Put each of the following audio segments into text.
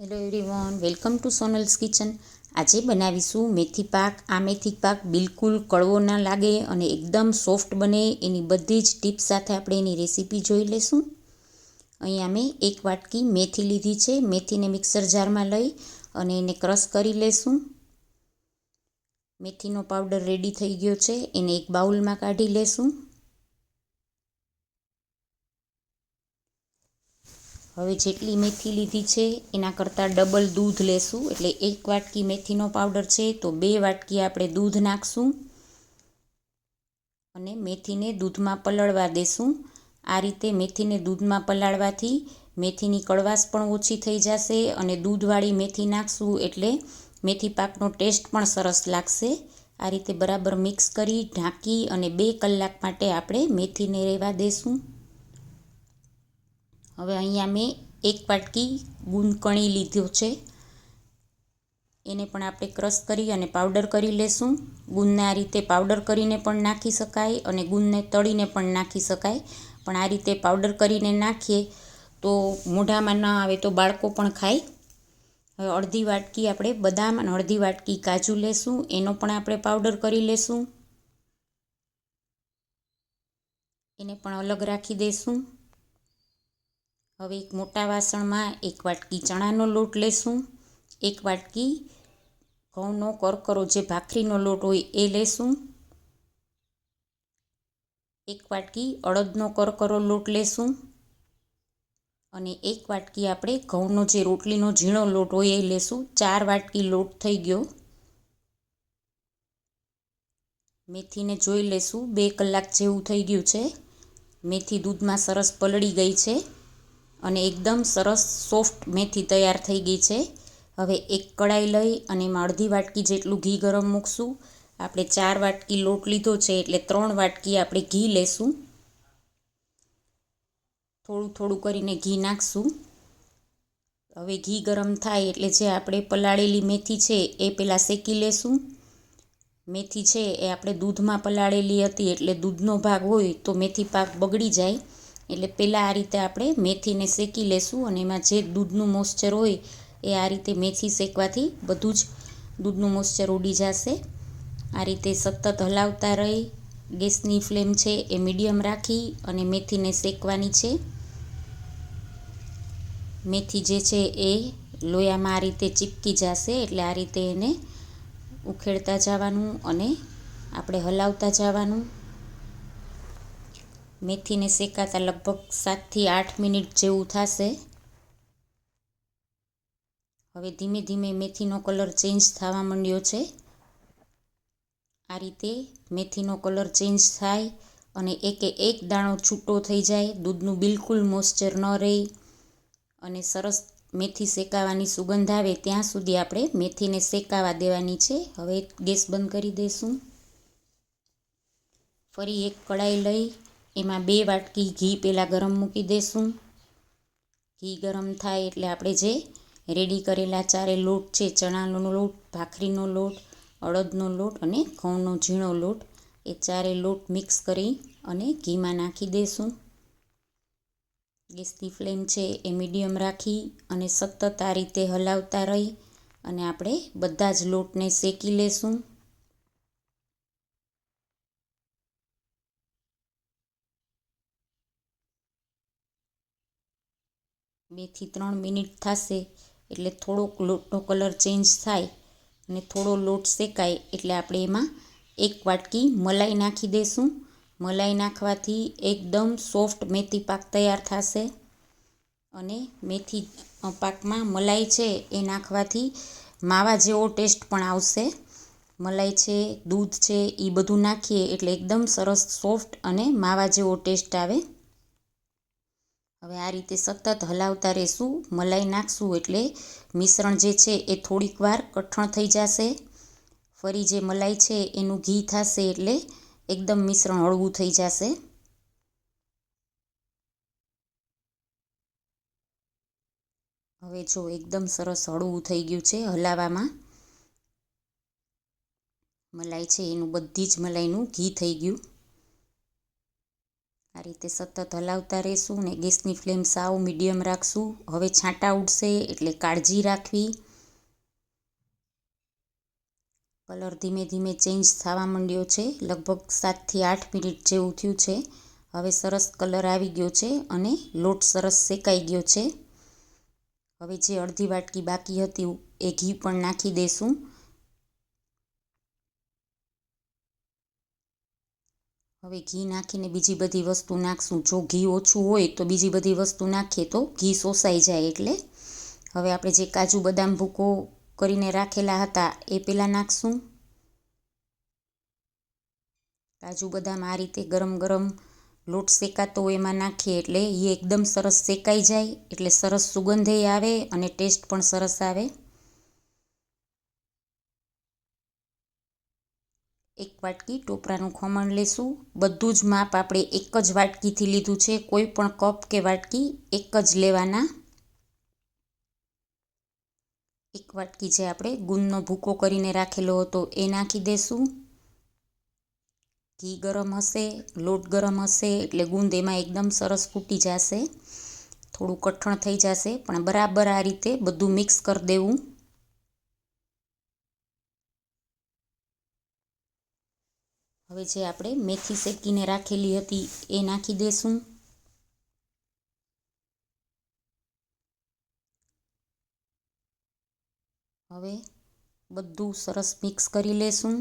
Hello everyone welcome to Sonal's kitchen આજે બનાવીશું મેથી પાક. આ મેથી પાક બિલકુલ કડવો ના લાગે અને એકદમ સોફ્ટ બને. એની બધી જ ટીપ્સ સાથે આપણે એની રેસીપી જોઈ લેશું. અહીંયા મેં એક વાટકી મેથી લીધી છે. મેથીને મિક્સર જારમાં લઈ અને એને ક્રશ કરી લેશું. મેથીનો પાવડર રેડી થઈ ગયો છે. એને એક બાઉલમાં કાઢી લેશું. હવે જેટલી મેથી લીધી છે, એના કરતાં ડબલ દૂધ લેશું. એટલે એક વાટકી મેથીનો પાવડર છે, તો બે વાટકી આપણે દૂધ નાખશું અને મેથીને દૂધમાં પલળવા દેશું. આ રીતે મેથીને દૂધમાં પલાળવાથી મેથીની કડવાશ પણ ઓછી થઈ જશે અને દૂધવાળી મેથી નાખશું એટલે મેથી પાકનો ટેસ્ટ પણ સરસ લાગશે. આ રીતે બરાબર મિક્સ કરી ઢાંકી અને બે કલાક માટે આપણે મેથીને રહેવા દેશું. હવે અહીંયા મેં એક વાટકી ગુંદકણી લીધો છે. એને પણ આપણે ક્રશ કરી અને પાવડર કરી લેશું. ગુંદને આ રીતે પાવડર કરીને પણ નાખી શકાય અને ગુંદને તળીને પણ નાખી શકાય. પણ આ રીતે પાવડર કરીને નાખીએ તો મોઢામાં ન આવે તો બાળકો પણ ખાય. હવે અડધી વાટકી આપણે બદામ અને અડધી વાટકી કાજુ લેશું. એનો પણ આપણે પાવડર કરી લેશું. એને પણ અલગ રાખી દઈશું હવે એક મોટા વાસણમાં એક વાટકી ચણાનો લોટ લેશું. એક વાટકી ઘઉંનો કરકરો જે ભાખરીનો લોટ હોય એ લેશું. એક વાટકી અડદનો કરકરો લોટ લેશું. અને એક વાટકી આપણે ઘઉંનો જે રોટલીનો ઝીણો લોટ હોય એ લેશું. ચાર વાટકી લોટ થઈ ગયો. મેથીને જોઈ લેશું. બે કલાક જેવું થઈ ગયું છે. મેથી દૂધમાં સરસ પલળી ગઈ છે. અને એકદમ સરસ સોફ્ટ મેથી તૈયાર થઈ ગઈ છે. હવે એક કડાઈ લઈ અને અડધી વાટકી જેટલું ઘી ગરમ મૂકશું. આપણે ચાર વાટકી લોટ લીધો છે એટલે ત્રણ વાટકી આપણે ઘી લેશું. થોડું થોડું કરીને ઘી નાખશું. હવે ઘી ગરમ થાય એટલે જે આપણે પલાળેલી મેથી છે એ પહેલાં શેકી લેશું. મેથી છે એ આપણે દૂધમાં પલાળેલી હતી એટલે દૂધનો ભાગ હોય તો મેથી પાક બગડી જાય. એટલે પહેલાં આ રીતે આપણે મેથીને શેકી લેશું અને એમાં જે દૂધનું મોઇસ્ચર હોય એ આ રીતે મેથી શેકવાથી બધું જ દૂધનું મોઇસ્ચર ઉડી જશે. આ રીતે સતત હલાવતા રહી. ગેસની ફ્લેમ છે એ મીડિયમ રાખી અને મેથીને શેકવાની છે. મેથી જે છે એ લોયામાં આ રીતે ચીપકી જશે એટલે આ રીતે એને ઉખેડતા જવાનું અને આપણે હલાવતા જવાનું. મેથીને શેકાતા લગભગ સાતથી આઠ મિનિટ જેવું થશે. હવે ધીમે ધીમે મેથીનો કલર ચેન્જ થવા માંડ્યો છે. આ રીતે મેથીનો કલર ચેન્જ થાય અને એકે એક દાણો છૂટો થઈ જાય, દૂધનું બિલકુલ મોઇસ્ચર ન રહે અને સરસ મેથી શેકાવાની સુગંધ આવે ત્યાં સુધી આપણે મેથીને શેકાવા દેવાની છે. હવે ગેસ બંધ કરી દઈશું ફરી એક કડાઈ લઈ એમાં બે વાટકી ઘી પહેલાં ગરમ મૂકી દઈશું ઘી ગરમ થાય એટલે આપણે જે રેડી કરેલા ચારે લોટ છે, ચણાનો લોટ, ભાખરીનો લોટ, અડદનો લોટ અને ઘઉંનો ઝીણો લોટ, એ ચારે લોટ મિક્સ કરી અને ઘીમાં નાખી દઈશું ગેસની ફ્લેમ છે એ મીડિયમ રાખી અને સતત આ રીતે હલાવતા રહી અને આપણે બધા જ લોટને શેકી લેશું. બેથી ત્રણ મિનિટ થશે એટલે થોડોક લોટનો કલર ચેન્જ થાય અને થોડો લોટ શેકાય એટલે આપણે એમાં એક વાટકી મલાઈ નાખી દઈશું મલાઈ નાખવાથી એકદમ સોફ્ટ મેથી પાક તૈયાર થશે અને મેથી પાકમાં મલાઈ છે એ નાખવાથી માવા જેવો ટેસ્ટ પણ આવશે. મલાઈ છે, દૂધ છે એ બધું નાખીએ એટલે એકદમ સરસ સોફ્ટ અને માવા જેવો ટેસ્ટ આવે. હવે આ રીતે સતત હલાવતા રહેશું, મલાઈ નાખશું એટલે મિશ્રણ જે છે એ થોડીક વાર કઠણ થઈ જશે. ફરી જે મલાઈ છે એનું ઘી થશે એટલે એકદમ મિશ્રણ હળવું થઈ જશે. હવે જો એકદમ સરસ હળવું થઈ ગયું છે હલાવામાં. મલાઈ છે એનું બધી જ મલાઈનું ઘી થઈ ગયું. આ રીતે સતત હલાવતા રહેશું ને ગેસની ફ્લેમ સાવ મીડિયમ રાખશું. હવે છાંટા ઉડશે એટલે કાળજી રાખવી. કલર ધીમે ધીમે ચેન્જ થવા માંડ્યો છે. લગભગ સાતથી આઠ મિનિટ જેવું થયું છે. હવે સરસ કલર આવી ગયો છે અને લોટ સરસ શેકાઈ ગયો છે. હવે જે અડધી વાટકી બાકી હતી એ ઘી પણ નાખી દઈશું હવે ઘી નાખીને બીજી બધી વસ્તુ નાખશું. જો ઘી ઓછું હોય તો બીજી બધી વસ્તુ નાખીએ તો ઘી શોષાઈ જાય એટલે. હવે આપણે જે કાજુ બદામ ભૂકો કરીને રાખેલા હતા એ પહેલાં નાખશું. કાજુ બદામ આ રીતે ગરમ ગરમ લોટ શેકાતો એમાં નાખીએ એટલે એ એકદમ સરસ શેકાઈ જાય એટલે સરસ સુગંધે આવે અને ટેસ્ટ પણ સરસ આવે. એક વાટકી ટોપરાનું ખમણ લેશું. બધું જ માપ આપણે એક જ વાટકીથી લીધું છે. કોઈ પણ કપ કે વાટકી એક જ લેવાના. એક વાટકી જે આપણે ગુંદનો ભૂકો કરીને રાખેલો હતો એ નાખી દેશું. ઘી ગરમ હશે, લોટ ગરમ હશે, એટલે ગુંદ એમાં એકદમ સરસ ફૂટી જશે. થોડું કઠણ થઈ જશે, પણ બરાબર આ રીતે બધું મિક્સ કરી દેવું. હવે જે આપણે મેથી શેકીને રાખેલી હતી, એ નાખી દેશું. હવે બધું સરસ મિક્સ કરી લેશું.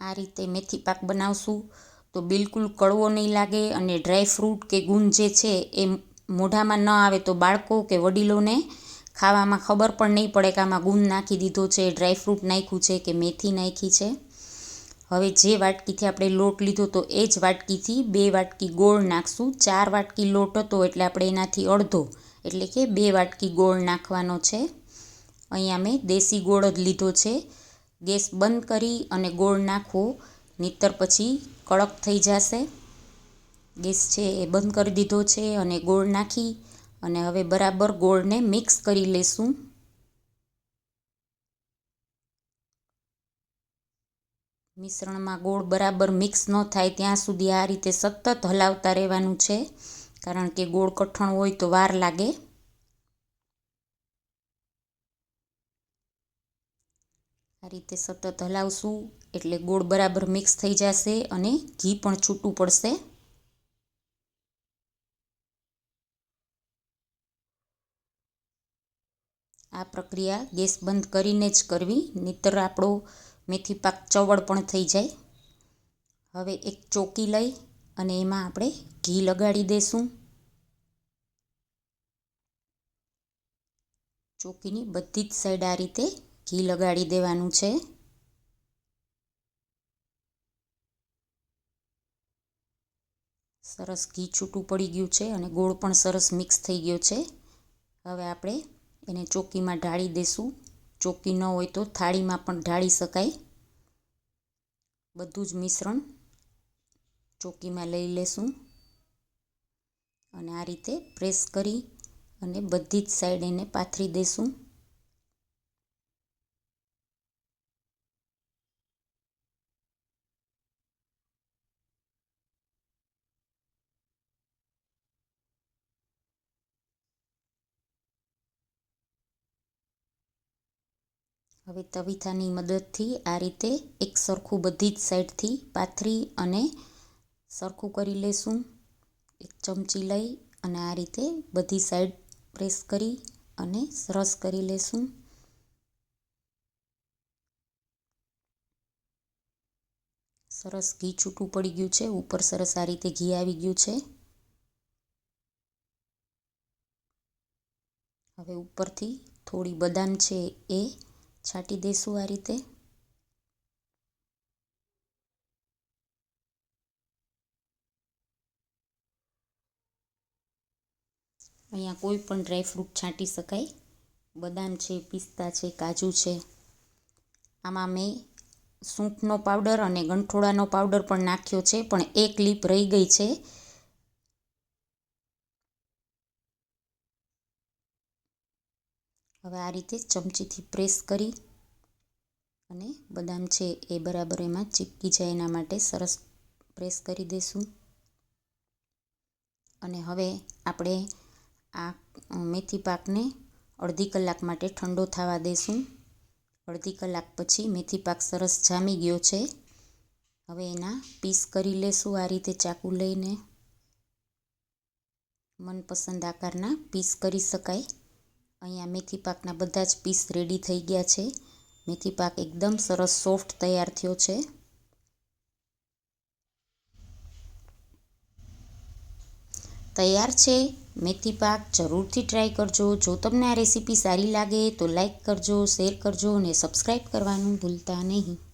આ રીતે મેથી પાક બનાવશું. તો બિલકુલ કડવો નહીં લાગે અને ડ્રાય ફ્રૂટ કે ગુંદ જે છે એ મોઢામાં ન આવે તો બાળકો કે વડીલોને ખાવામાં ખબર પણ નહીં પડે કે આમાં ગુંદ નાખી દીધો છે, ડ્રાય ફ્રૂટ નાખ્યું છે કે મેથી નાખી છે. હવે જે વાટકીથી આપણે લોટ લીધો તો એ જ વાટકીથી બે વાટકી ગોળ નાખશું. ચાર વાટકી લોટ હતો એટલે આપણે એનાથી અડધો, એટલે કે બે વાટકી ગોળ નાખવાનો છે. અહીંયા મેં દેશી ગોળ જ લીધો છે. ગેસ બંધ કરી અને ગોળ નાખવો નહીતર પછી કડક થઈ જશે. ગેસ છે એ બંધ કરી દીધો છે અને ગોળ નાખી અને હવે બરાબર ગોળને મિક્સ કરી લેશું. મિશ્રણમાં ગોળ બરાબર મિક્સ ન થાય ત્યાં સુધી આ રીતે સતત હલાવતા રહેવાનું છે, કારણ કે ગોળ કઠણ હોય તો વાર લાગે. આ રીતે સતત હલાવશું. એટલે ગોળ બરાબર મિક્સ થઈ જશે અને ઘી પણ છૂટું પડશે. આ પ્રક્રિયા ગેસ બંધ કરીને જ કરવી, નહીતર આપણો મેથી પાક ચવળ પણ થઈ જાય. હવે એક ચોકી લઈ અને એમાં આપણે ઘી લગાડી દઈશું ચોકીની બધી જ સાઈડ આ રીતે ઘી લગાડી દેવાનું છે. સરસ ઘી છૂટું પડી ગયું છે અને ગોળ પણ સરસ મિક્સ થઈ ગયો છે. હવે આપણે એને ચોકીમાં ઢાળી દઈશું ચોકી ન હોય તો થાળીમાં પણ ઢાળી શકાય. બધું જ મિશ્રણ ચોકીમાં લઈ લેશું. અને આ રીતે પ્રેસ કરી અને બધી જ સાઈડ એને પાથરી દઈશું હવે તવીથાની મદદથી આ રીતે એક સરખું બધી જ સાઈડથી પાથરી અને સરખું કરી લેશું. એક ચમચી લઈ અને આ રીતે બધી સાઈડ પ્રેસ કરી અને સરસ કરી લેશું. સરસ ઘી છૂટું પડી ગયું છે. ઉપર સરસ આ રીતે ઘી આવી ગયું છે. હવે ઉપરથી થોડી બદામ છે એ છાંટી દઈશું આ રીતે. અહીંયા કોઈ પણ ડ્રાયફ્રૂટ છાંટી શકાય. બદામ છે, પિસ્તા છે, કાજુ છે. આમાં મેં સૂંઠનો પાવડર અને ગંઠોળાનો પાવડર પણ નાખ્યો છે, પણ એક લીપ રહી ગઈ છે. હવે આ રીતે ચમચીથી પ્રેસ કરી અને બદામ છે એ બરાબર એમાં ચીપકી જાય એના માટે સરસ પ્રેસ કરી દઈશું અને હવે આપણે આ મેથી પાકને અડધી કલાક માટે ઠંડો થવા દઈશું અડધી કલાક પછી મેથી પાક સરસ જામી ગયો છે. હવે એના પીસ કરી લેશું આ રીતે ચાકુ લઈને. મનપસંદ આકારના પીસ કરી શકાય. અહીંયા મેથી પાકના બધા જ પીસ રેડી થઈ ગયા છે. મેથી પાક એકદમ સરસ સોફ્ટ તૈયાર થયો છે. તૈયાર છે. મેથી પાક જરૂરથી ટ્રાય કરજો. જો તમને આ રેસીપી સારી લાગે તો લાઈક કરજો શેર કરજો અને સબસ્ક્રાઈબ કરવાનું ભૂલતા નહીં.